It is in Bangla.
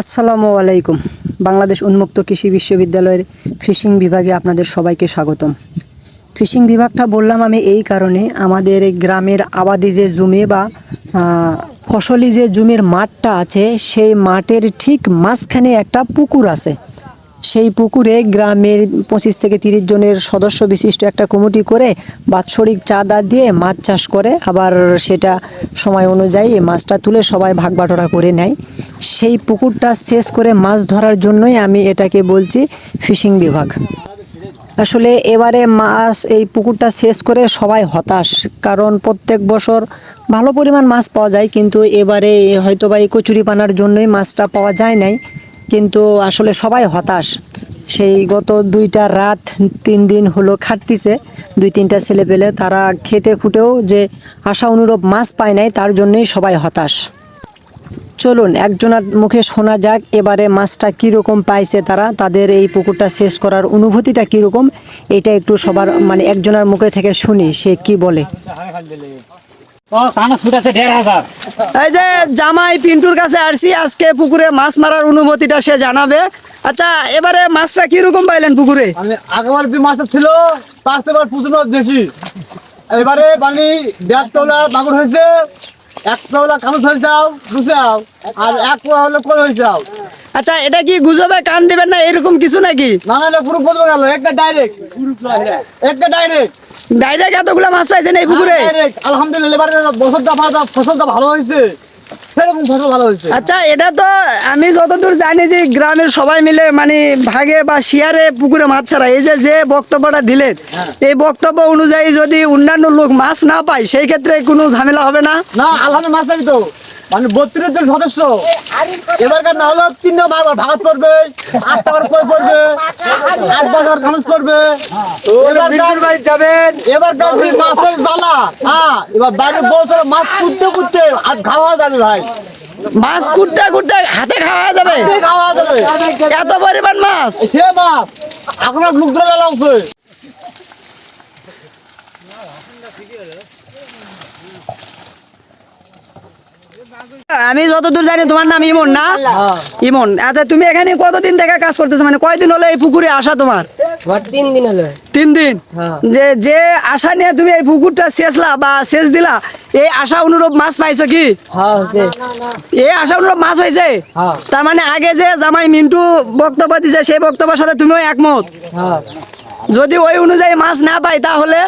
আসসালামু আলাইকুম। বাংলাদেশ উন্মুক্ত কৃষি বিশ্ববিদ্যালয়ের ফিশিং বিভাগে আপনাদের সবাইকে স্বাগতম। ফিশিং বিভাগটা বললাম আমি এই কারণে আমাদের গ্রামের আবাদি যে জুমে বা ফসলি যে জুমের মাঠটা আছে, সেই মাঠের ঠিক মাঝখানে একটা পুকুর আছে। সেই পুকুরে গ্রামের পঁচিশ থেকে তিরিশ জনের সদস্য বিশিষ্ট একটা কমিটি করে বাৎসরিক চাঁদা দিয়ে মাছ চাষ করে। আবার সেটা সময় অনুযায়ী মাছটা তুলে সবাই ভাগ বাটোরা করে নেয়। সেই পুকুরটা শেষ করে মাছ ধরার জন্যই আমি এটাকে বলছি ফিশিং বিভাগ। আসলে এবারে মাছ এই পুকুরটা শেষ করে সবাই হতাশ, কারণ প্রত্যেক বছর ভালো পরিমাণ মাছ পাওয়া যায়, কিন্তু এবারে হয়তো বা এই কচুরি পানার জন্যই মাছটা পাওয়া যায় নাই। কিন্তু আসলে সবাই হতাশ। সেই গত দুইটা রাত তিন দিন হলো খাটতিছে। দুই তিনটা ছেলে পেলে তারা খেটে খুটেও যে আশা অনুরূপ মাছ পায় নাই, তার জন্যই সবাই হতাশ। চলুন, একজনের মুখে শোনা যাক, এবারে মাছটা কীরকম পাইছে তারা, তাদের এই পুকুরটা শেষ করার অনুভূতিটা কীরকম এটা একটু সবার মানে একজনের মুখে থেকে শুনি, সে কি বলে। এই যে জামাই পিন্টুর কাছে আসছি আজকে পুকুরে মাছ মারার অনুভূতিটা সে জানাবে। আচ্ছা এবারে মাছটা কীরকম পাইলেন পুকুরে? মানে আগেবার যে মাছটা ছিল তার থেকে প্রচুর বেশি। এবারে দেড় তলা মাগুর হয়েছে এক তলা আর এক হলে কই হয়েছে আচ্ছা এটা কি গুজবে কান দিবেন না এরকম কিছু নাকি? না পুরো গেল একটা ডাইরেক্ট একটা ডাইরেক্ট ডাইরেক্ট এতগুলো মাছ পাইছেন এই পুকুরে? আলহামদুলিল্লাহ এবারে বছরটা ফসলটা ভালো হয়েছে। সেরকম ফসল ভালো হয়েছে। আচ্ছা এটা তো আমি যতদূর জানি যে গ্রামের সবাই মিলে মানে ভাগে বা শিয়ারে পুকুরে মাছ ছাড়া। এই যে যে বক্তব্যটা দিলেন এই বক্তব্য অনুযায়ী যদি অন্যান্য লোক মাছ না পায় সেই ক্ষেত্রে কোনো ঝামেলা হবে না? না আলহামদুলিল্লাহ মাছ লাগি তো। মানে বত্রিশ জন সদস্য। এবারকার না হলো তিন বারবার ভাগাত পড়বে আট টাকার কই করবে আট টাকার খরচ করবে। এবার যাবেন। এবার মাছের জ্বালা হ্যাঁ এবার বাইরে বছর মাছ কুদতে কুদতে আর খাওয়া যাবে ভাই। মাছ কুটতে কুটতে হাতে খাওয়া যাবে? খাওয়া যাবে। এত পরিমাণ মাছ? সে মাছ এখন আর মুখ ধরে লাগছে আমি যতদূর জানি তোমার নাম ইমন না? ইমন। আচ্ছা তুমি এখানে কতদিন থেকে কাজ করতেছো? মানে কয়দিন হলো এই পুকুরে আসা তোমার? তিন দিন হলো। তিন দিন? হ্যাঁ। যে যে আশা নিয়ে তুমি এই পুকুরটা শেষলা বা শেষ দিলা এই আশা অনুরূপ মাছ পাইছো কি? হ্যাঁ এই আশা অনুরূপ মাছ হয়েছে? হ্যাঁ। তার মানে আগে যে জামাই মিন্টু বক্তব্য দিছে সেই বক্তব্যের সাথে তুমিও একমত? হ্যাঁ। যদি ওই অনুযায়ী মাছ না পাই তাহলে?